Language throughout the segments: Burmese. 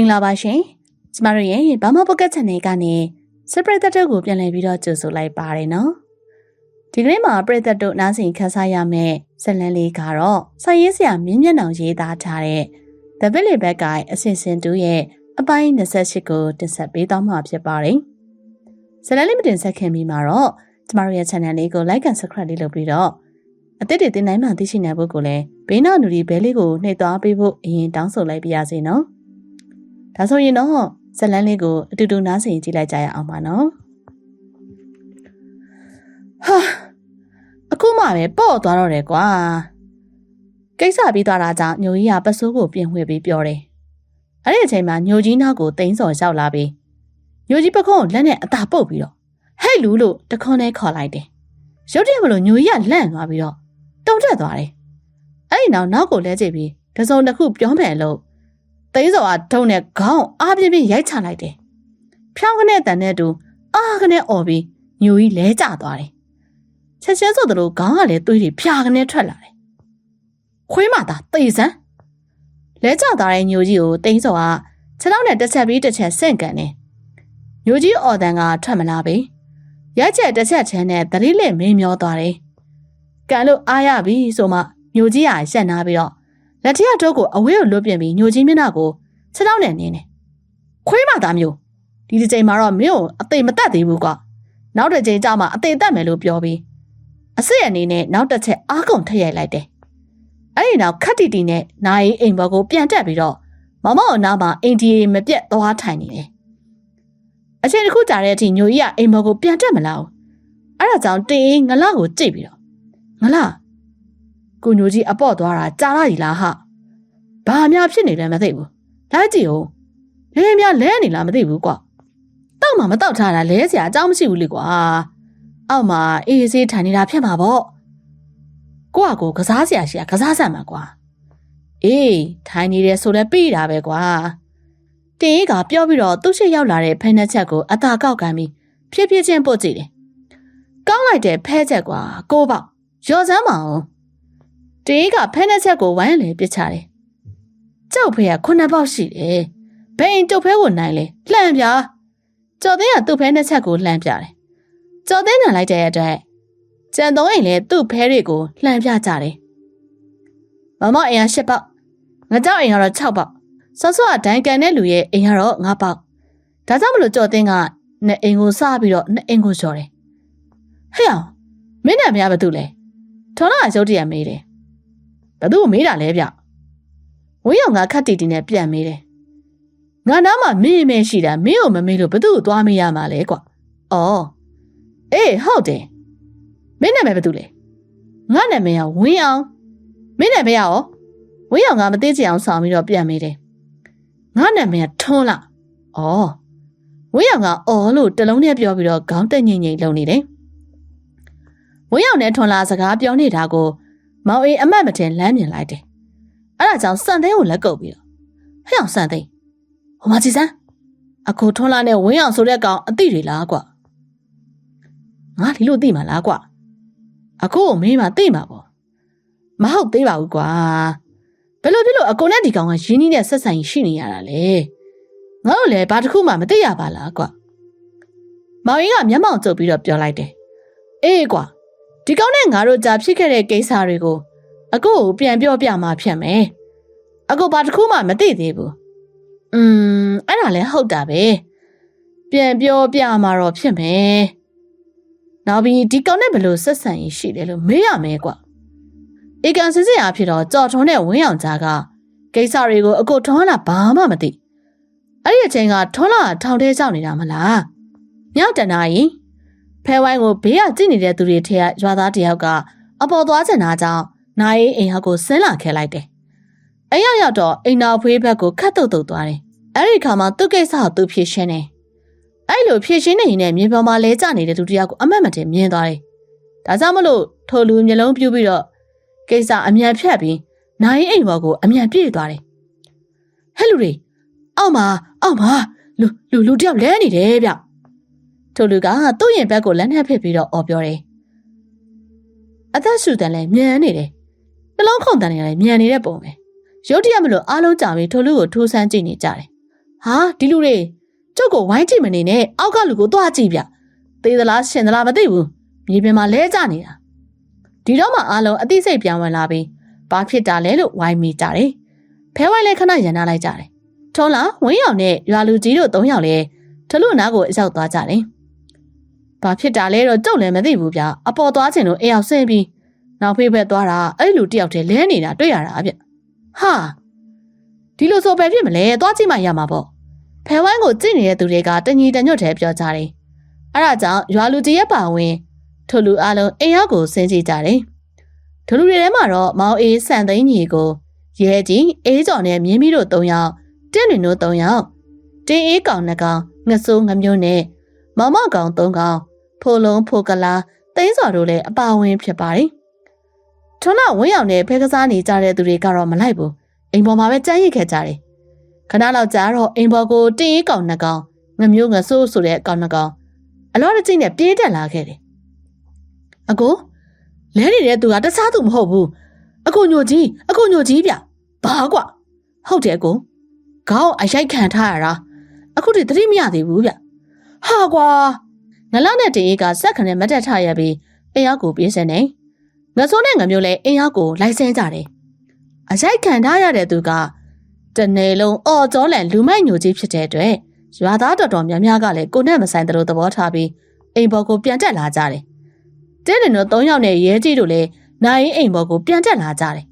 င်္ဂလာပါရှင်ကျမတို့ရဲ့ဘာမပုတ်ကတ် channel ကနေစပရက်သက်တို့ကိုပြန်လည်ပြီးတော့ကြိုဆိုလိုက်ပါတယ်နော်ဒီကနေ့မှာပရိသတ်တို့နားဆင်ခန်းစားရမယ့်ဇာတ်လမ်းလေးကတော့ဆိုင်းရဲစရာမြင်းမျက်နှာရေးသားထားတဲ့ The Village Bad Guy အစီအစဉ်တူရဲ့အပိုင်း28ကိုတင်ဆက်ပေးသွားမှာဖြစ်ပါတယ်ဇာတ်လမ်းလေးမတင်ဆက်ခင်ပြီးမှာတော့ကျမတို့ရဲ့ channel လေးကို like and subscribe လေးလုပ်ပြီးတော့အသစ်တွေတင်နိုင်မှသိရှိနိုင်ဖို့ကိုလည်းဘေးနောက်နူဒီဘဲလေးကိုနှိပ်သွားပေးဖို့အရင်တောင်းဆိုလိုက်ပါရစေနော်။ ဒါဆိုရင်တော့ဇက်လန်းလေးကိုအတူတူနားဆင်ကြည့်လိုက်ကြရအောင်ပါနော်။ဟာအခုမှပဲပေါ့သွားတော့တယ်ကွာ။ကိစ္စပြီးသွားတာကြောင့်ညိုကြီးကပစိုးကိုပြင်ဝှေ့ပြီးပြောတယ်။အဲ့ဒီအချိန်မှာညိုကြီးနောက်ကိုတိန်းစော်ရောက်လာပြီးညိုကြီးပခုံးကိုလက်နဲ့အသာပုတ်ပြီးတော့ဟဲ့လူလို့တခွန်းနဲ့ခေါ်လိုက်တယ်။ရုတ်တရက်မလို့ညိုကြီးကလန့်သွားပြီးတော့တုံတက်သွားတယ်။အဲ့ဒီနောက်နောက်ကိုလဲကြည့်ပြီးတစုံတစ်ခုပြောမယ်လို့ သိန်းစော်ကထုံနဲ့ခေါင်းအားပြင်းပြင်းရိုက်ချလိုက်တယ်။ဖြောင်းခနဲ့တန်တဲ့တူအားခနဲ့អော်ပြီးညိုကြီးလဲကျသွားတယ်။ချက်ချင်းဆိုသလိုခေါင်းကလည်းသွေးတွေဖြာခနဲ့ထွက်လာတယ်။ခွေးမသာတေစမ်းလဲကျသွားတဲ့ညိုကြီးကိုသိန်းစော်ကခြေထောက်နဲ့တစ်ချက်ပြီးတစ်ချက်ဆင့်ကန်တယ်။ညိုကြီးအော်တန်ကထွက်မလာပေ။ရိုက်ချက်တစ်ချက်ချမ်းနဲ့သတိလက်မင်းမျောသွားတယ်။ကန်လို့အားရပြီဆိုမှညိုကြီးကရှက်နာပြီးတော့ လက်ထက်တော့ကိုအဝေးကိုလွတ်ပြင်ပြီးညိုကြီးမျက်နှာကိုခြေထောက်နဲ့နင်းတယ်။ခွေးမသားမျိုးဒီဒီချိန်မှာတော့မင်းကိုအသေးမတက်သေးဘူးကွာ။နောက်တစ်ချိန်ကျမှအသေးတက်မယ်လို့ပြောပြီးအစစ်အနေနဲ့နောက်တစ်ချက်အားကုန်ထည့်ရိုက်လိုက်တယ်။အဲ့ဒီနောက်ခက်တီတီနဲ့နိုင်အိမ်ဘော်ကိုပြန်တက်ပြီးတော့မမောင်အနာမှာအိမ်ဒီမပြတ်သွားထိုင်နေတယ်။အချိန်တစ်ခုကြာတဲ့အထိညိုကြီးကအိမ်ဘော်ကိုပြန်တက်မလာဘူး။အဲ့ဒါကြောင့်တင်းအေးငလကိုကြိတ်ပြီးတော့ငလ ကိုညိုကြီးအပေါ့သွားတာကြားလာကြီးလားဟာဘာများဖြစ်နေလဲမသိဘူးလိုက်ကြည့်ဦးလဲများလဲနေလားမသိဘူးကွာတောက်မှမတောက်ထားတာလဲစရာအကြောင်းမရှိဘူးလေကွာအောက်မှာအေးဆေးထိုင်နေတာဖြစ်မှာပေါ့ကိုကကိုကစားစရာရှိတာကစားဆန်မှာကွာအေးထိုင်နေတယ်ဆိုလဲပြီးတာပဲကွာတင်းအေးကပြောပြီးတော့သူ့ရှိရောက်လာတဲ့ဖဲနှက်ချက်ကိုအသာကောက်ကန်ပြီးဖြည်းဖြည်းချင်းပို့ကြည့်တယ်ကောင်းလိုက်တဲ့ဖဲချက်ကွာကိုပေါ့ရော်စမ်းမအောင် တေးကဖဲနှက်ချက်ကိုဝိုင်းလေပစ်ချတယ်။ကြောက်ဖဲကခုနှစ်ပေါက်ရှိတယ်။ဘိန်တုတ်ဖဲကိုနိုင်လေလှမ်းပြ။ကြော်သိန်းကသူ့ဖဲနှက်ချက်ကိုလှမ်းပြတယ်။ကြော်သိန်းနံလိုက်တဲ့အတွက်ကြံသုံးအိမ်လည်းသူ့ဖဲတွေကိုလှမ်းပြကြတယ်။မမအိမ်က၈ပေါက်ငါကြောက်အိမ်ကတော့6ပေါက်ဆော့ဆော့ကဒိုင်ကန်တဲ့လူရဲ့အိမ်ကတော့9ပေါက်ဒါကြောင့်မလို့ကြော်သိန်းကနှစ်အိမ်ကိုစပြီးတော့နှစ်အိမ်ကိုလျှော်တယ်။ဟဲ့အောင်မင်းနဲ့မရဘာတူလဲထော်လာရုတ်တရက်မေးတယ် ဘသူ့ကိုမေးတာလဲဗျဝင်းရောင်ကခတ်တီတီနဲ့ပြန်မေးတယ်ငါနားမှာမင်းမဲရှိတာမင်းကိုမမေးလို့ဘသူ့ကိုသွားမေးရမှာလဲကွာအော်အေးဟုတ်တယ်မင်းနာမည်ဘသူလဲငါနာမည်ကဝင်းအောင်မင်းနာမည်ရောဝင်းရောင်ကမသိချင်အောင်ဆောင်ပြီးတော့ပြန်မေးတယ်ငါနာမည်ကထွန်းလာအော်ဝင်းရောင်ကအော်လို့တလုံးနဲ့ပြောပြီးတော့ခေါင်းတက်ငိမ့်ငိမ့်လုံနေတယ်ဝင်းရောင်နဲ့ထွန်းလာစကားပြောနေတာကို မောင်အေးအမတ်မတင်လမ်းမြင်လိုက်တယ်။အဲ့ဒါကြောင့်စံသိန်းကိုလက်ကုပ်ပြီးတော့ဟဲ့အောင်စံသိန်းဟိုမကြီးစမ်းအခုထွန်းလာနဲ့ဝင်းအောင်ဆိုတဲ့ကောင်အသိတွေလားကွာငါဒီလိုသိမှာလားကွာအခုမင်းမသိမှာပေါ့မဟုတ်သေးပါဘူးကွာဘယ်လိုဖြစ်လို့အကုန်နဲ့ဒီကောင်ကရင်းနှီးတဲ့ဆက်ဆံရှိနေရတာလဲငါတို့လည်းဘာတစ်ခုမှမသိရပါလားကွာမောင်ရင်ကမျက်မှောင်ကျုပ်ပြီးတော့ပြောလိုက်တယ်အေးကွာ ဒီကောင်းနဲ့ငါတို့ကြာဖြစ်ခဲ့တဲ့ကိစ္စတွေကိုအကိုကိုပြန်ပြောပြမှဖြစ်မယ်အကိုဘာတစ်ခုမှမသိသေးဘူးอืมအဲ့ဒါလည်းဟုတ်တာပဲပြန်ပြောပြမှတော့ဖြစ်မယ်နောက်ပြီးဒီကောင်းနဲ့ဘယ်လိုဆက်ဆံရေးရှိတယ်လို့မေးရမယ်ကွာဧကန်စစ်စစ်အားဖြစ်တော့ကြော်ထုံးတဲ့ဝင်းအောင်ကြားကကိစ္စတွေကိုအကိုထွန်းလာဘာမှမသိအဲ့ဒီအချိန်ကထွန်းလာထောင်ထဲကြောက်နေတာမလားမြောက်တနာရင် ဖဲဝိုင်းကိုဘေးကကြည့်နေတဲ့သူတွေထဲကရွာသားတယောက်ကအပေါ်သွားချင်တာကြောင့်နိုင်အိမ်ဟောက်ကိုဆင်းလာခဲလိုက်တယ်။အဲ့ရောက်ရောက်တော့အိမ်တော်ဖွေးဘက်ကိုခတ်တုတ်တုတ်သွားတယ်။အဲ့ဒီခါမှာသူ့ကိစ္စကိုသူဖြေရှင်းတယ်။အဲ့လိုဖြေရှင်းနေရင်မြေပေါ်မှာလဲကျနေတဲ့သူတယောက်ကိုအမတ်မတင်မြင်သွားတယ်။ဒါကြောင့်မလို့ထိုလူမျိုးလုံးပြူပြီးတော့ကိစ္စအမြန်ဖြတ်ပြီးနိုင်အိမ်ဘော်ကိုအမြန်ပြေးသွားတယ်။ဟဲ့လူတွေအောက်မှာအောက်မှာလူလူလူတယောက်လဲနေတယ်ဗျ။ ထိုလူကသူ့ရင်ဘက်ကိုလက်နှက်ဖစ်ပြီးတော့အော်ပြောတယ်။အသက်ရှူတန်လည်းမြန်နေတယ်။နှလုံးခုန်တန်လည်းမြန်နေတဲ့ပုံပဲ။ရုတ်တရက်မလို့အားလုံးကြာပြီးထိုလူကိုထိုးဆန်းကြည့်နေကြတယ်ဟာဒီလူတွေကျုပ်ကိုဝိုင်းကြည့်မနေနဲ့အောက်ကလူကိုသွားကြည့်ဗျသေးသလားရှင်သလားမသိဘူးမြေပြင်မှာလဲကျနေတာဒီတော့မှအားလုံးအသိစိတ်ပြောင်းဝင်လာပြီးဘာဖြစ်တာလဲလို့ဝိုင်းမိကြတယ်ဖဲဝိုင်းလည်းခဏရန်နာလိုက်ကြတယ်ထုံးလာဝင်းရောင်နဲ့ရွာလူကြီးတို့၃ယောက်လည်းထလို့နားကိုအရောက်သွားကြတယ် ဘာဖြစ်တာလဲတော့ကျုပ်လည်းမသိဘူးဗျအပေါ်သွားချင်လို့အိမ်အောင်ဆင်းပြီးနောက်ဖေးဘက်သွားတာအဲ့လူတယောက်တည်းလဲနေတာတွေ့ရတာဗျဟာဒီလိုဆိုပဲဖြစ်မလဲသွားကြည့်မှရမှာပေါ့ဖဲဝိုင်းကိုကြည့်နေတဲ့သူတွေကတညီတညွတ်တည်းပြောကြတယ်အဲ့ဒါကြောင့်ရွာလူကြီးရဲ့ပါဝင်ထိုလူအလုံးအိမ်ရောက်ကိုဆင်းကြည့်ကြတယ်ထိုလူတွေထဲမှာတော့မောင်အေးစံသိန်းညီကိုရဲကြီးအေးကျော်နဲ့မြင်းမီတို့၃ယောက်တင်းလွင်တို့၃ယောက်တင်းအေးကောင်နှစ်ကောင်ငဆိုးငမျိုးနဲ့ မောင်မောင်ကောင်၃ကောင်ဖိုလုံးဖိုကလာသိန်းစော်တို့လည်းအပါဝင်ဖြစ်ပါတယ်ထွန်းလာဝင်းရောင်နဲ့ဖဲကစားနေကြတဲ့သူတွေကတော့မလိုက်ဘူးအိမ်ပေါ်မှာပဲကြမ်းရစ်ခဲ့ကြတယ်ခဏလောက်ကြာတော့အိမ်ပေါ်ကိုတင်းအေးကောင်နှစ်ကောင်ငမျိုးငဆိုးဆိုတဲ့ကောင်နှစ်ကောင်အလောတကြိတ်နဲ့ပြေးတက်လာခဲ့တယ်အကိုလဲနေတဲ့သူကတခြားသူမဟုတ်ဘူးအကိုညိုကြီးအကိုညိုကြီးဗျဘာကွာဟုတ်တယ်အကိုခေါင်းအရိုက်ခံထားရတာအခုထိသတိမရသေးဘူးဗျ ဟာကွာငလနဲ့တေးကစက်ခနဲ့မတက်ထရပြီးအိမ်ရောက်ကိုပြေးစနေငဆိုးနဲ့ငမျိုးလဲအိမ်ရောက်ကိုလိုက်ဆင်းကြတယ်အရိုက်ခံထားရတဲ့သူကတနေလုံးအော်ကြောလန်လူမိုက်ညိုကြီးဖြစ်တဲ့အတွက်ရွာသားတော်တော်များများကလည်းကိုနဲ့မဆိုင်တဲ့လိုသဘောထားပြီးအိမ်ပေါ်ကိုပြန်တက်လာကြတယ်တင်းလင်တို့၃ယောက်နဲ့ရဲကြီးတို့လည်းနိုင်အိမ်ပေါ်ကိုပြန်တက်လာကြတယ်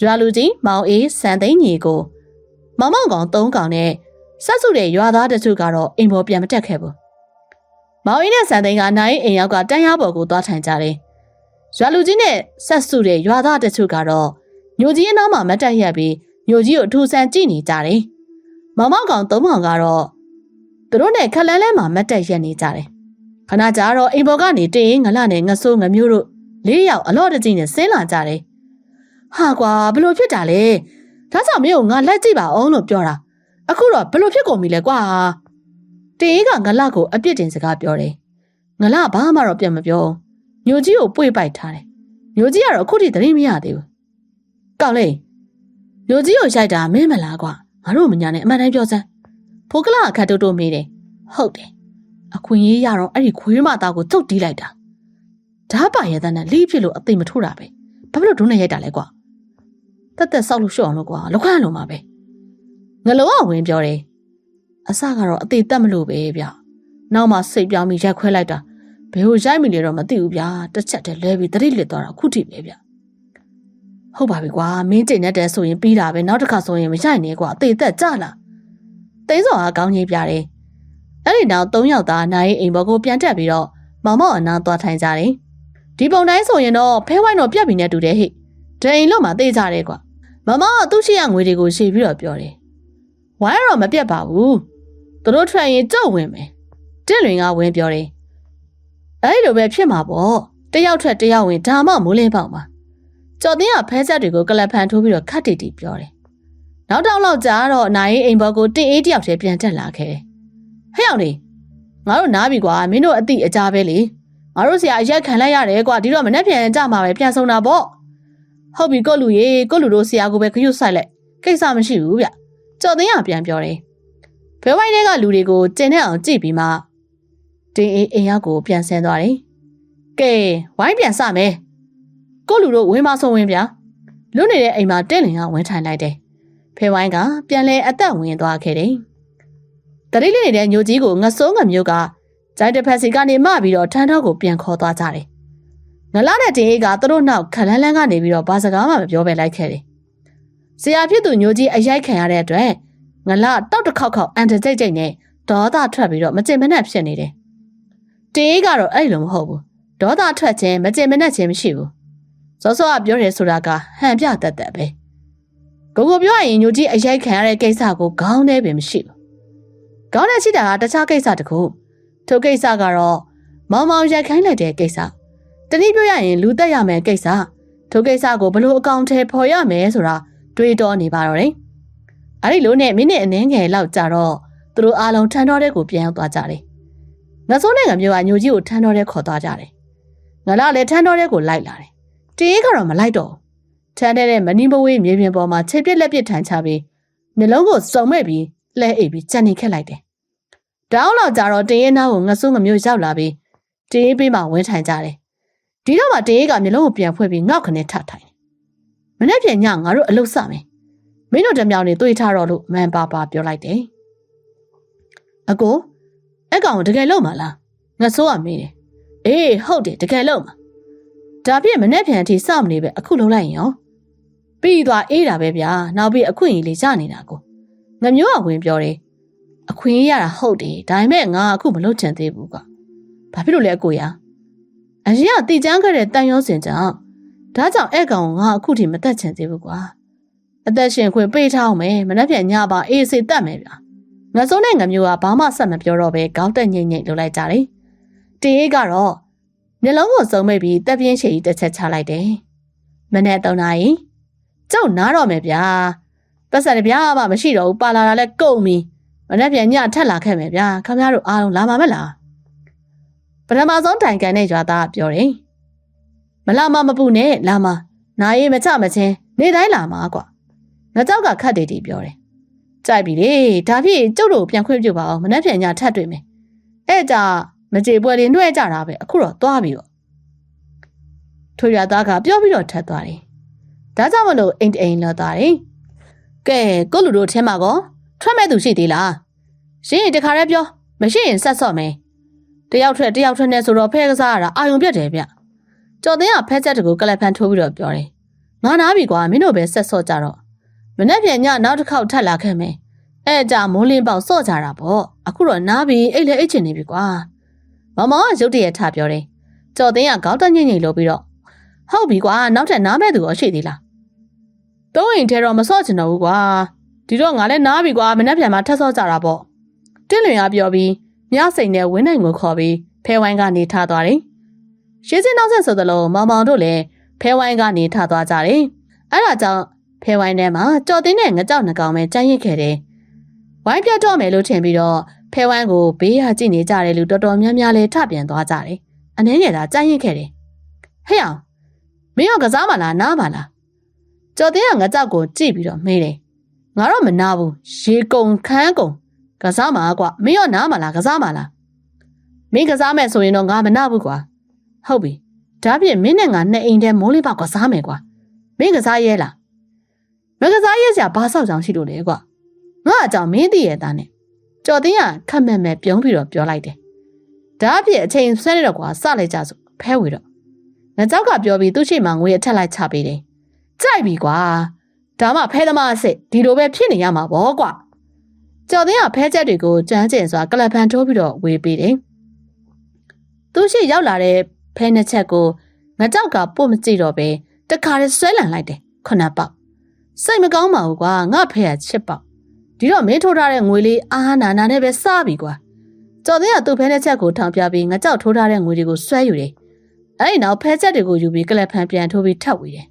ရွာလူကြီးမောင်အေးစံသိန်းညီကိုမောင်မောင်ကောင်၃ကောင်နဲ့ ဆက်စုတဲ့ရွာသားတချို့ကတော့အိမ်ပေါ်ပြန်မတက်ခဲ့ဘူး။မောင်အင်းနဲ့ဆန်သိန်းကနိုင်အိမ်ရောက်ကတန်းရပေါ်ကိုသွားထိုင်ကြတယ်။ရွာလူကြီးနဲ့ဆက်စုတဲ့ရွာသားတချို့ကတော့ညိုကြီးအနားမှာမတက်ရက်ပြီးညိုကြီးကိုထူဆန်ကြည့်နေကြတယ်။မောင်မောင်ကောင်သုံးကောင်ကတော့သူတို့နဲ့ခက်လန်းလန်းမှာမတက်ရက်နေကြတယ်။ခဏကြာတော့အိမ်ပေါ်ကနေတင်းရင်ငလနဲ့ငဆိုးငမျိုးတို့လေးယောက်အလော့တကြီးနဲ့ဆင်းလာကြတယ်။ဟာကွာဘလို့ဖြစ်တာလဲ။ဒါကြောင့်မင်းကိုငါလက်ကြည့်ပါအောင်လို့ပြောတာ။ အခုတော့ဘလို့ဖြစ်ကုန်ပြီလဲကွာ။တင်းရင်ကငလကိုအပြစ်တင်စကားပြောတယ်။ငလဘာမှတော့ပြန်မပြော။ညိုကြီးကိုပွေပိုက်ထားတယ်။ညိုကြီးကတော့အခုထိသတိမရသေးဘူး။ကောက်လေညိုကြီးကိုရိုက်တာမင်းမလားကွာ။ငါတို့မညာနဲ့အမှန်တမ်းပြောစမ်း။ဖိုးကလာအခတ်တိုးတိုးမေးတယ်။ဟုတ်တယ်။အခွင့်အရေးရတော့အဲ့ဒီခွေးမသားကိုတုတ်တီးလိုက်တာ။ဓာပါရတဲ့နဲ့လိဖြစ်လို့အသိမထိုးတာပဲ။ဘာဖြစ်လို့ဒုနဲ့ရိုက်တာလဲကွာ။တက်တက်ဆောက်လို့ရှော့အောင်လို့ကွာ။လောက်ခန့်လုံးပါပဲ။ ငလုံးကဝင်ပြောတယ်။အစကတော့အသေးတက်မလို့ပဲဗျ။နောက်မှစိတ်ပြောင်းပြီးရက်ခွဲလိုက်တာ။ဘယ်ဟိုရိုက်မိလဲတော့မသိဘူးဗျာ။တစ်ချက်တည်းလဲပြီးတတိလစ်သွားတာခုထိပဲဗျ။ဟုတ်ပါပြီကွာ။မင်းကျင်တဲ့ဆိုရင်ပြီးတာပဲ။နောက်တစ်ခါဆိုရင်မရိုက်နဲ့ကွာ။အသေးတက်ကြလား။သိန်းစော်ကကောင်းကြီးပြတယ်။အဲ့ဒီနောက်၃ယောက်သားနိုင်အိမ်ဘော်ကိုပြန်တက်ပြီးတော့မောင်မောင်အနာသွားထိုင်ကြတယ်။ဒီပုံတိုင်းဆိုရင်တော့ဖဲဝိုင်းတော့ပြက်ပြီးနေတူတယ်ဟိ။ဒိန်လို့မှသိကြတယ်ကွာ။မမကသူ့ရှိရငွေတွေကိုရှေ့ပြီးတော့ပြောတယ်။ ဝိုင်းတော့မပြက်ပါဘူး။သူတို့ထွက်ရင်ကြောက်ဝင်မယ်။တင့်လွင်ကဝင်ပြောတယ်။အဲ့လိုပဲဖြစ်မှာပေါ့။တယောက်ထွက်တယောက်ဝင်ဒါမှမိုးလင်းပေါက်မှာ။ကြော်တင်းကဖဲဆက်တွေကိုကလပ်ဖန်ထိုးပြီးတော့ခတ်တီတီပြောတယ်။နောက်တောက်လောက်ကြာတော့နိုင်အိမ်ဘော်ကိုတင်းအေးတယောက်တည်းပြန်တက်လာခဲ့တယ်။ဟဲ့အောင်လေငါတို့နားပြီကွာမင်းတို့အတိအကြပဲလေငါတို့ဆရာအရက်ခံလိုက်ရတယ်ကွာဒီတော့မနေ့ပြန်ကြမှာပဲပြန်ဆုံးတာပေါ့ဟုတ်ပြီကိုလူရေကိုလူတို့ဆရာကိုပဲခရုဆိုင်လိုက်ကိစ္စမရှိဘူးဗျ ကြော်သိန်းကပြန်ပြောတယ်ဘဲဝိုင်းထဲကလူတွေကိုကျင်တဲ့အောင်ကြည့်ပြီးမှတင်းအေးအိမ်ရောက်ကိုပြန်ဆင်းသွားတယ်ကဲဝိုင်းပြန်စမယ်ကိုလူတို့ဝင်မဆုံးဝင်ဗျာလွတ်နေတဲ့အိမ်မှာတင်းလင်ကဝင်ထိုင်လိုက်တယ်ဖဲဝိုင်းကပြန်လဲအသက်ဝင်သွားခဲ့တယ်တရိလေးနေတဲ့ညိုကြီးကိုငဆိုးငမျိုးကဂျိုင်းတစ်ဖက်စီကနေမှပြီးတော့ထန်းတော့ကိုပြန်ခေါ်သွားကြတယ်။ငလာတဲ့တင်အေးကသူတို့နောက်ခလန်းလန်းကနေပြီးတော့ဘာစကားမှမပြောပဲလိုက်ခဲ့တယ်။ ဆရာဖြစ်သူညိုကြီးအရိုက်ခံရတဲ့အတွက်ငလာတောက်တစ်ခေါက်ခေါက်အန်တကြိတ်ကြိတ်နဲ့ဒေါသထွက်ပြီးတော့မကျင်မနှက်ဖြစ်နေတယ်။တင်အေးကတော့အဲ့လိုမဟုတ်ဘူး။ဒေါသထွက်ခြင်းမကျင်မနှက်ခြင်းမရှိဘူး။စောစောကပြောတယ်ဆိုတာကဟန်ပြတတ်တတ်ပဲ။ကိုကိုပြောရရင်ညိုကြီးအရိုက်ခံရတဲ့ကိစ္စကိုခေါင်းထဲပင်မရှိဘူး။ခေါင်းထဲရှိတာကတခြားကိစ္စတခုထိုကိစ္စကတော့မောင်မောင်ရိုက်ခိုင်းလိုက်တဲ့ကိစ္စတနည်းပြောရရင်လူတက်ရမယ်ကိစ္စထိုကိစ္စကိုဘလို့အကောင့်ထဲပေါ်ရမယ်ဆိုတာ တွေးတောနေပါတော့တယ်။အဲဒီလိုနဲ့မိနစ်အနည်းငယ်လောက်ကြာတော့သူတို့အားလုံးထန်းတော်တဲ့ကိုပြန်ရောက်သွားကြတယ်။ငဆိုးနဲ့ငမျိုးကညိုကြီးကိုထန်းတော်တဲ့ခေါ်သွားကြတယ်။ငလာလည်းထန်းတော်တဲ့ကိုလိုက်လာတယ်။တေးကတော့မလိုက်တော့ဘူး။ထန်းတဲ့မနီးမဝေးမြေပြင်ပေါ်မှာခြေပြက်လက်ပြထိုင်ချပြီးနှလုံးကိုစုံမဲ့ပြီးလဲအိပ်ပြီးကြံနေခက်လိုက်တယ်။တောင်းလောက်ကြတော့တင်းရဲ့နားကိုငဆိုးငမျိုးရောက်လာပြီးတင်းရေးပေးမှဝင်းထိုင်ကြတယ်။ဒီတော့မှတင်းရေးကမျိုးလုံးကိုပြန်ဖွင့်ပြီးငေါက်ခနဲ့ထထိုင်တယ်။ မနေ့ပြန်ညငါတို့အလုပ်စမယ်။မင်းတို့တမြောင်နေတွေးထားတော့လို့မန်ပါပါပြောလိုက်တယ်။အကိုအဲ့ကောင်တကယ်လုံးမလားငဆိုးကမေးတယ်။အေးဟုတ်တယ်တကယ်လုံးမှာဒါပြည့်မနေ့ပြန်အထိစမနေပဲအခုလုံးလိုက်ရင်ရောပြီးသွားအေးတာပဲဗျာနောက်ပြီးအခွင့်အရေးလေးရနေတာကိုငမျိုးကဝင်ပြောတယ်အခွင့်အရေးရတာဟုတ်တယ်ဒါပေမဲ့ငါအခုမလုပ်ချင်သေးဘူးကွာဘာဖြစ်လို့လဲအကိုရအရင်ကတည်ချမ်းခဲ့တဲ့တန်ရုံးစင်ကြောင့် ဒါကြောင့်အဲ့ကောင်ကငါအခုထိမတက်ချင်သေးဘူးကွာအသက်ရှင်ခွင့်ပေးထားအောင်မယ်မနှက်ပြန်ညပါအေးစေတတ်မယ်ဗျာငါစိုးနဲ့ငမျိုးကဘာမှဆက်မပြောတော့ပဲခေါင်းတက်ငိမ့်ငိမ့်လုပ်လိုက်ကြတယ်တေးကတော့မျက်လုံးကိုစုံမိတ်ပြီးတက်ပြင်းချေကြီးတစ်ချက်ချလိုက်တယ်မနေ့3နာရီကြောက်နားတော့မယ်ဗျာပတ်စံတပြားမှမရှိတော့ဘူးပါလာတာလဲကုန်ပြီမနေ့ပြန်ညထက်လာခဲ့မယ်ဗျာခမရတို့အားလုံးလာမှာမလားပထမဆုံးတိုင်ကန်တဲ့ရွာသားပြောတယ် မလာမမပူနဲ့လာမနာရီမချမချင်းနေတိုင်းလာမှာကွာငါကြောက်ကခတ်တေးတီပြောတယ်ကြိုက်ပြီလေဒါဖြစ်ကျုပ်တို့ပြန်ခွင့်ပြုပါအောင်မနေ့ပြန်ညထက်တွေ့မယ်အဲ့ကြမကြေပွဲလေးနှွဲကြတာပဲအခုတော့သွားပြီတော့ထွေရသားကပြောပြီးတော့ထက်သွားတယ်ဒါကြောင့်မလို့အိမ်အိမ်လာသွားတယ်ကဲကိုလူတို့ထဲမှာကောထွက်မဲ့သူရှိသေးလားရှင်းရင်တခါတည်းပြောမရှိရင်ဆက်ဆော့မယ်တယောက်ထွက်တယောက်ထွက်နဲ့ဆိုတော့ဖဲကစားရတာအာယုံပြတ်တယ်ဗျ ကျော်သိန်းကဖဲချက်တကူကလပ်ဖန်ထိုးပြီးတော့ပြောတယ်ငါနားပြီကွာမင်းတို့ပဲဆက်ဆော့ကြတော့မနေ့ပြန်ညနောက်တစ်ခေါက်ထပ်လာခဲ့မယ်အဲ့ကြမိုးလင်းပေါက်ဆော့ကြတာပေါ့အခုတော့နားပြီအိတ်လည်းအိတ်ချင်နေပြီကွာမမကရုတ်တရက်ထပြောတယ်ကျော်သိန်းကခေါင်းတက်ညင်ညင်လို့ပြီးတော့ဟုတ်ပြီကွာနောက်ထပ်နားမဲ့သူရောရှိသေးလားတုံးအိမ်ထဲတော့မဆော့ချင်တော့ဘူးကွာဒီတော့ငါလည်းနားပြီကွာမနေ့ပြန်မှထပ်ဆော့ကြတာပေါ့တင်းလွင်ကပြောပြီးမြစိန်နဲ့ဝင်းနိုင်ကိုခေါ်ပြီးဖဲဝိုင်းကနေထားသွားတယ် ရှင်းစင်းနောက်ဆက်ဆိုသလိုမောင်မောင်တို့လည်းဖဲဝိုင်းကနေထားသွားကြတယ်အဲ့ဒါကြောင့်ဖဲဝိုင်းထဲမှာကြော်တင်းနဲ့ငကြောက်နှကောင်ပဲကြမ်းရစ်ခဲ့တယ်ဝိုင်းပြတ်တော့မယ်လို့ထင်ပြီးတော့ဖဲဝိုင်းကိုဘေးရကြည့်နေကြတယ်လူတော်တော်များများလည်းထပြန်သွားကြတယ်အနည်းငယ်သာကြမ်းရစ်ခဲ့တယ်ဟဲ့အောင်မင်းရောကစားမလားနားမလားကျော်တင်းကငကြောက်ကိုကြည့်ပြီးတော့မေးတယ်ငါတော့မနာဘူးရေကုံခန်းကုံကစားမှာကွာမင်းရောနားမလားကစားမလားမင်းကစားမယ်ဆိုရင်တော့ငါမနာဘူးကွာ ဟုတ်ပြီဒါဖြင့်မင်းနဲ့ငါနှစ်အိမ်ထဲမိုးလေးပေါက်ကစားမယ်ကွာမင်းကစားရဲလားမကစားရဲစရာဘာဆောက်ကြောင်ရှိလို့လဲကွာငါအကြောင်းမင်းသိရဲ့သားနဲ့ကျော်တင်းကခက်မဲ့မဲ့ပြုံးပြီးတော့ပြောလိုက်တယ်ဒါဖြင့်အချိန်ဆွဲနေတော့ကွာစလိုက်ကြစို့ဖဲဝေတော့ငါကြောက်ကပြောပြီးသူ့ရှိမှငွေအထက်လိုက်ချပေးတယ်ကြိုက်ပြီကွာဒါမှဖဲသမားအစ်စ်ဒီလိုပဲဖြစ်နေရမှာပေါ့ကွာကျော်သိန်းကဖဲချက်တွေကိုကြမ်းကျင်စွာကလပ်ဖန်ထိုးပြီးတော့ဝေပေးတယ်သူရှိရောက်လာတဲ့ ဖဲနှစ်ချက်ကိုငကြောက်ကပို့မကြည့်တော့ပဲတခါတည်းဆွဲလန်လိုက်တယ်ခုနပေါက်စိတ်မကောင်းပါဘူးကွာငါဖဲရချစ်ပေါက်ဒီတော့မင်းထိုးထားတဲ့ငွေလေးအာဟာနာနာနဲ့ပဲစားပြီကွာကျော်သိန်းကသူ့ဖဲနှစ်ချက်ကိုထောင်ပြပြီးငကြောက်ထိုးထားတဲ့ငွေတွေကိုဆွဲယူတယ်အဲ့ဒီနောက်ဖဲချက်တွေကိုယူပြီးကလပ်ဖန်ပြန်ထိုးပြီးထပ်ဝေတယ်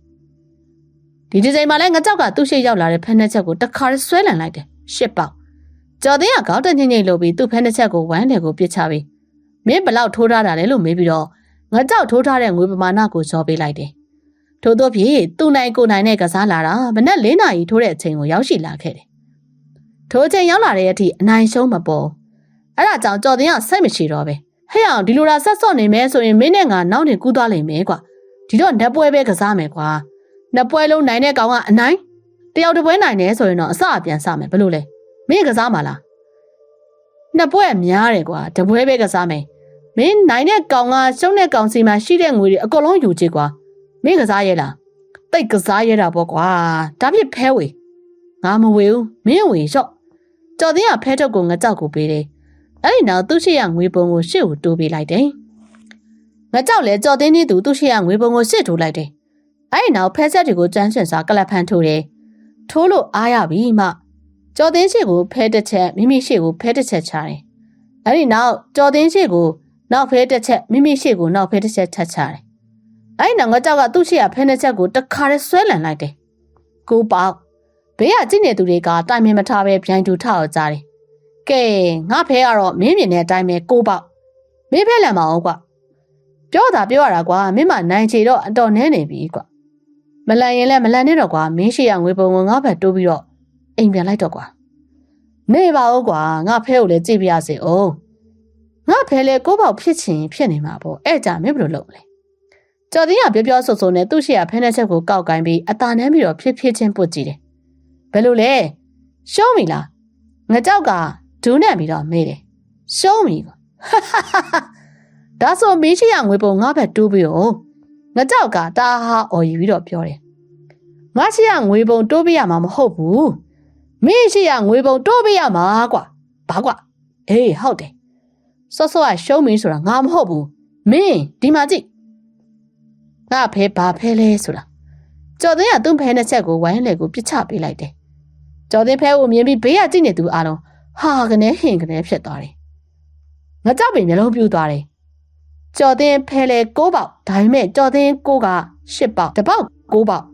ဒီဒီဇိုင်မှာလည်းငကြောက်ကသူ့ရှိရောက်လာတဲ့ဖက်နှက်ချက်ကိုတခါဆွဲလန်လိုက်တယ်ရှစ်ပေါက်ကျော်သိန်းကခေါင်းတညိမ့်ညိမ့်လုပ်ပြီးသူ့ဖက်နှက်ချက်ကိုဝမ်းတယ်ကိုပြစ်ချပြီးမင်းဘလောက်ထိုးထားတာလဲလို့မေးပြီးတော့ ငကြောက်ထိုးထားတဲ့ငွေပမာဏကိုဇော်ပေးလိုက်တယ်ထို့သောဖြင့်သူ့နိုင်ကိုနိုင်နဲ့ကစားလာတာမနက်၄နာရီထိုးတဲ့အချိန်ကိုရောက်ရှိလာခဲ့တယ်ထိုအချိန်ရောက်လာတဲ့အထိအနိုင်ရှုံးမပေါ်အဲ့ဒါကြောင့်ကြော်သိန်းကစိတ်မရှိတော့ပဲဟဲ့အောင်ဒီလိုလာဆက်စော့နေမယ်ဆိုရင်မင်းနဲ့ငါနောက်နေကူးသွားလိမ့်မယ်ကွာဒီတော့နက်ပွဲပဲကစားမယ်ကွာနှစ်ပွဲလုံးနိုင်တဲ့ကောင်ကအနိုင်တယောက်တစ်ပွဲနိုင်တယ်ဆိုရင်တော့အစအပြန်စမယ်ဘလို့လဲမင်းကစားမလားနှစ်ပွဲများတယ်ကွာတပွဲပဲကစားမယ် မင်းနိုင်တဲ့ကောင်ကရှုံးတဲ့ကောင်စီမှာရှိတဲ့ငွေတွေအကုန်လုံးယူချေကွာမင်းကစားရဲလားတိတ်ကစားရဲတာပေါ့ကွာဒါဖြစ်ဖဲဝေငါမဝေဘူးမင်းဝေလျှော့ကြော်သိန်းကဖဲထုတ်ကိုငကြောက်ကိုပေးတယ်အဲ့ဒီနောက်သူ့ရှိရငွေပုံကိုရှစ်ကိုတိုးပေးလိုက်တယ်ငကြောက်လဲကြော်သိန်းနေသူသူ့ရှိရငွေပုံကိုရှစ်ထိုးလိုက်တယ်အဲ့ဒီနောက်ဖဲဆက်တွေကိုကြမ်းဆွင်စွာကလပ်ဖန်ထိုးတယ်။ထိုးလို့အားရပြီမှကြော်သိန်းရှိကိုဖဲတစ်ချက်မိမိရှိကိုဖဲတစ်ချက်ချတယ်။အဲ့ဒီနောက်ကြော်သိန်းရှိကို နောက်ဖဲတစ်ချက်မိမိရှိကိုနောက်ဖဲတစ်ချက်ထပ်ချတယ်။အဲ့ဒီနောက်ငါကြောက်ကသူ့ရှိရဖဲနှစ်ချက်ကိုတခါတည်းဆွဲလန်လိုက်တယ်။ကိုပေါက်ဘေးကကြည့်နေသူတွေကတိုင်မင်မထားပဲဗျိုင်းတူထောက်ကြတယ်။ကဲငါဖဲကတော့မင်းမြင်တဲ့အတိုင်းပဲကိုပေါက်မင်းဖဲလန်မအောင်ကွာပြောတာပြောရတာကွာမင်းမနိုင်ချေတော့အတော်နဲနေပြီကွာမလန်ရင်လည်းမလန်နဲ့တော့ကွာမင်းရှိရငွေပုံကငါ့ဘက်တိုးပြီးတော့အိမ်ပြန်လိုက်တော့ကွာနေပါဦးကွာငါဖဲကိုလည်းကြည့်ပြရစေအောင် ငါဖဲလေကိုပေါ့ဖြစ်ချင်ဖြစ်နေမှာပေါ့အဲ့ကြမင်းဘယ်လိုလုပ်မလဲကျော်တင်းကပြောပြောဆိုဆိုနဲ့သူ့ရှိရဖဲတဲ့ချက်ကိုကောက်ကိုင်းပြီးအตาနှမ်းပြီးတော့ဖြစ်ဖြစ်ချင်းပုတ်ကြည့်တယ်ဘယ်လိုလဲရှုံးပြီလားငကြောက်ကဒူးနဲ့ပြီးတော့မေးတယ်ရှုံးပြီကွာဒါဆိုမင်းရှိရငွေပုံငါဘက်တိုးပြီးတော့ငကြောက်ကတာဟာအော်ယူပြီးတော့ပြောတယ်ငါရှိရငွေပုံတိုးပေးရမှာမဟုတ်ဘူးမင်းရှိရငွေပုံတိုးပေးရမှာကွာဘာကွာအေးဟုတ်တယ် စောစောကရှုံးမင်းဆိုတာငါမဟုတ်ဘူးမင်းဒီမှာကြည့်ငါဖဲဘာဖဲလဲဆိုတာကျော်သိန်းကသူ့ဖဲနှစ်ချက်ကိုဝိုင်းလေကိုပြစ်ချပေးလိုက်တယ်ကျော်သိန်းဖဲကိုမြင်ပြီးဘေးကကြည့်နေသူအားလုံးဟာကနေဟင်ကနေဖြစ်သွားတယ်ငါကြောက်ပင်မျိုးလုံးပြူသွားတယ်ကျော်သိန်းဖဲလေ၉ပေါက်ဒါပေမဲ့ကျော်သိန်းကိုက၈ပေါက်တစ်ပေါက်၉ပေါက်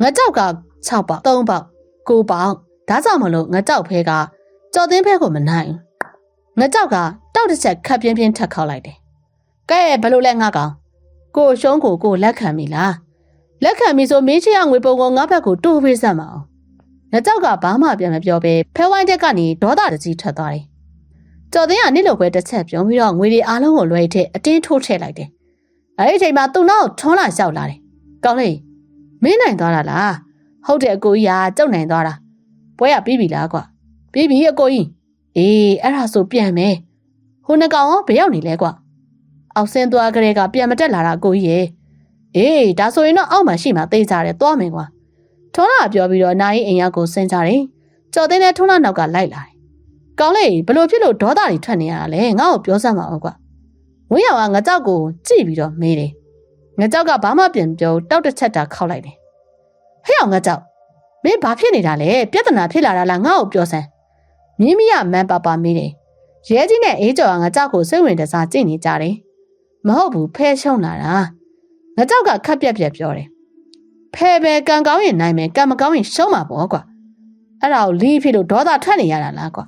ငါကြောက်က6ပေါက်3ပေါက်9ပေါက်ဒါကြောင့်မလို့ငါကြောက်ဖဲကကျော်သိန်းဖဲကိုမနိုင်ဘူး ငါကြောက်ကတောက်တစ်ချက်ခပ်ပြင်းပြင်းထပ်ခောက်လိုက်တယ်ကဲဘယ်လိုလဲငါကောင်ကိုရှုံးကိုကိုလက်ခံပြီလားလက်ခံပြီဆိုမင်းချီရငွေပုံကငါဘက်ကိုတိုးပေးစမ်းမအောင်ငါကြောက်ကဘာမှပြန်မပြောဘဲဖဲဝိုင်းတက်ကနေဒေါသတကြီးထွက်သွားတယ်ကျော်သိန်းကနစ်လိုပဲတစ်ချက်ပြုံးပြီးတော့ငွေတွေအားလုံးကိုလွှဲထည့်အတင်းထိုးထည့်လိုက်တယ်အဲဒီအချိန်မှာသူ့နောက်ထွန်းလာလျှောက်လာတယ်ကောင်းလေမင်းနိုင်သွားတာလားဟုတ်တယ်အကိုကြီးကကြောက်နိုင်သွားတာပွဲရပြီးပြီလားကွာပြီးပြီအကိုကြီး အေးအဲ့ဒါဆိုပြန်မယ်ဟိုနှကောင်ကဘယ်ရောက်နေလဲကွာအောက်ဆင်းသွားကြတဲ့ကပြန်မတက်လာတာအကိုကြီးရေအေးဒါဆိုရင်တော့အောက်မှာရှိမှသိကြတယ်သွားမယ်ကွာထုံးလာပြောပြီးတော့နိုင်အိမ်ရောက်ကိုဆင်းကြတယ်ကြော်သိန်းနဲ့ထုံးလာနောက်ကလိုက်လာတယ်ကောင်းလေဘလို့ဖြစ်လို့ဒေါသတွေထွက်နေရတာလဲငါ့ကိုပြောစမ်းပါဦးကွာဝင်းရောင်ကငကြောက်ကိုကြည့်ပြီးတော့မေးတယ်ငကြောက်ကဘာမှပြန်ပြောတောက်တစ်ချက်တာခောက်လိုက်တယ်ဟဲ့အောင်ငကြောက်မင်းဘာဖြစ်နေတာလဲပြဿနာဖြစ်လာတာလားငါ့ကိုပြောစမ်း မြင်းမရမန်းပါပါမေးတယ်ရဲကြီးနဲ့အေးကျော်ကငကြောက်ကိုစိတ်ဝင်တစားကြည့်နေကြတယ်မဟုတ်ဘူးဖဲရှုံးလာတာငကြောက်ကခက်ပြက်ပြက်ပြောတယ်ဖဲပဲကံကောင်းရင်နိုင်မယ်ကံမကောင်းရင်ရှုံးမှာပေါ့ကွာအဲ့ဒါကိုလီးဖြစ်လို့ဒေါသထွက်နေရတာလားကွာ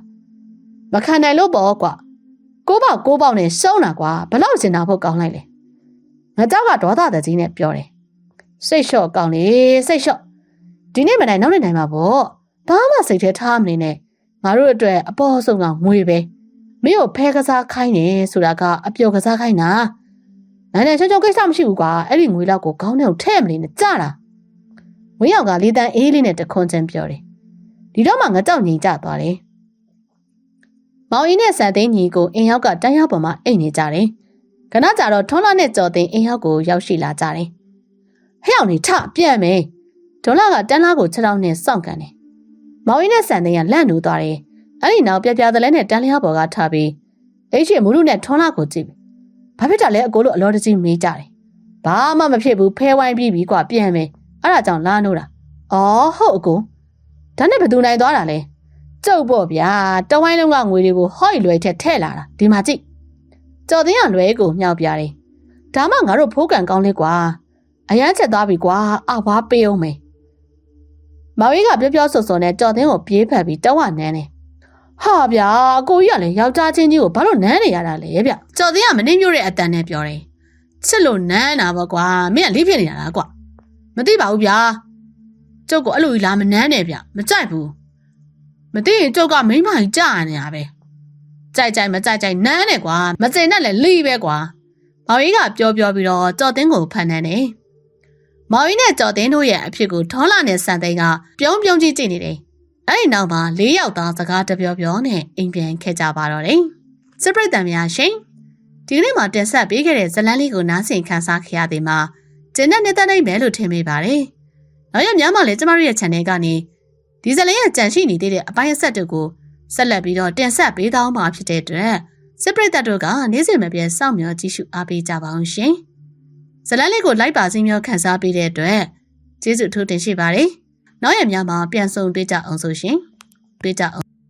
မခံနိုင်လို့ပေါ့ကွာကိုပေါက်ကိုပေါက်နဲ့ရှုံးတာကွာဘလောက်စင်တာဖို့ကောင်းလိုက်လေငကြောက်ကဒေါသတကြီးနဲ့ပြောတယ်စိတ်လျှော့ကောင်းလေစိတ်လျှော့ဒီနေ့မနိုင်နောက်နေ့နိုင်မှာပေါ့ဘာမှစိတ်ထဲထားမနေနဲ့ ငါတို့အတွက်အပေါ်ဆုံးကငွေပဲမင်းကိုဖဲကစားခိုင်းနေဆိုတာကအပျော်ကစားခိုင်းတာနိုင်နိုင်ချုံချုံကိစ္စမရှိဘူးကွာအဲ့ဒီငွေလောက်ကိုခေါင်းထဲကိုထည့်မနေနဲ့ကြတာဝင်းရောင်ကလေးတန်းအေးလေးနဲ့တခွန်းချင်းပြောတယ်ဒီတော့မှငကြောက်ငြိမ်ကြသွားတယ်မောင်ကြီးနဲ့ဆန်သိန်းညီကိုအင်ရောက်ကတန်းရောက်ပေါ်မှာအိတ်နေကြတယ်ခဏကြာတော့ထွန်းလာနဲ့ကြော်သိန်းအင်ရောက်ကိုရောက်ရှိလာကြတယ်ဟဲ့အောင်နေထပြန်မယ်ဒေါ်လာကတန်းလားကိုခြေထောက်နဲ့စောင့်ကန်တယ် မောင်ကြီးနဲ့ဆန်သိန်းကလန့်နိုးသွားတယ်အဲ့ဒီနောက်ပြပြသလဲနဲ့တန်းလျားပေါ်ကထားပြီးအိတ်ချေမူလူနဲ့ထွန်းလာကိုကြည့်ဘာဖြစ်တာလဲအကိုလို့အလောတကြီးမေးကြတယ်ဘာမှမဖြစ်ဘူးဖဲဝိုင်းပြီးပြီကွာပြန်မယ်အဲ့ဒါကြောင့်လာနိုးတာအော်ဟုတ်အကိုဒါနဲ့ဘယ်သူနိုင်သွားတာလဲကျုပ်ပေါ့ဗျာတဝိုင်းလုံးကငွေတွေကိုဟော့ရီလွယ်ထက်ထဲ့လာတာဒီမှာကြည့်ကြော်သိန်းကလွယ်ကိုမြောက်ပြတယ်ဒါမှငါတို့ဖိုးကန်ကောင်းလေးကွာအရန်ချက်သွားပြီကွာအဝါပေးအောင်မယ် မောင်ကြီးကပြောပြောဆိုဆိုနဲ့ကြော်သိန်းကိုပြေးဖက်ပြီးတောင်းဝနန်းတယ်ဟာဗျာအကိုကြီးကလည်းယောက်ျားချင်းကြီးကိုဘာလို့နန်းနေရတာလဲဗျကြော်သိန်းကမနှင်းမျိုးတဲ့အတန်နဲ့ပြောတယ်ချစ်လို့နန်းတာပေါ့ကွာမင်းကလိဖြစ်နေတာလားကွာမသိပါဘူးဗျာကျုပ်ကအဲ့လိုကြီးလာမနန်းနဲ့ဗျမကြိုက်ဘူးမသိရင်ကျုပ်ကမိမကြီးကြာနေတာပဲကြိုက်ကြိုက်မကြိုက်ကြိုက်နန်းနဲ့ကွာမစင်နဲ့လည်းလိပဲကွာမောင်ကြီးကပြောပြောပြီးတော့ကြော်တင်းကိုဖန်နေတယ် မောင်ကြီးနဲ့ကြော်တင်းတို့ရဲ့အဖြစ်ကိုထောလာနဲ့ဆန်သိန်းကပြုံးပြုံးကြည့်ကြည့်နေတယ်အဲ့ဒီနောက်မှာ၄ယောက်သားစကားတပြောပြောနဲ့အိမ်ပြန်ခဲ့ကြပါတော့တယ်စပရိတ်တံများရှင်ဒီကနေ့မှာတင်ဆက်ပေးခဲ့တဲ့ဇလန်းလေးကိုနားဆင်ခန်းစားခဲ့ရသည်မှာကျင်းတဲ့နေတဲ့နိုင်မယ်လို့ထင်မိပါတယ်နောက်ရများမှလည်းကျမတို့ရဲ့ channel ကနေဒီဇလင်းရဲ့ကြံရှိနေသေးတဲ့အပိုင်းအဆက်တွေကိုဆက်လက်ပြီးတော့တင်ဆက်ပေးသွားမှာဖြစ်တဲ့အတွက်စစ်ပရိသတ်တို့ကနေ့စဉ်မပြတ်စောင့်မျှော်ကြည့်ရှုအားပေးကြပါအောင်ရှင်။ ဇလန်းလေးကိုလိုက်ပါစီမျိုးခန်းစားပေးတဲ့အတွက်ကျေးဇူးထူးတင်ရှိပါတယ်။နောက်ရများမှာပြန်ဆုံတွေ့ကြအောင်ဆိုရှင်။တွေ့ကြအောင်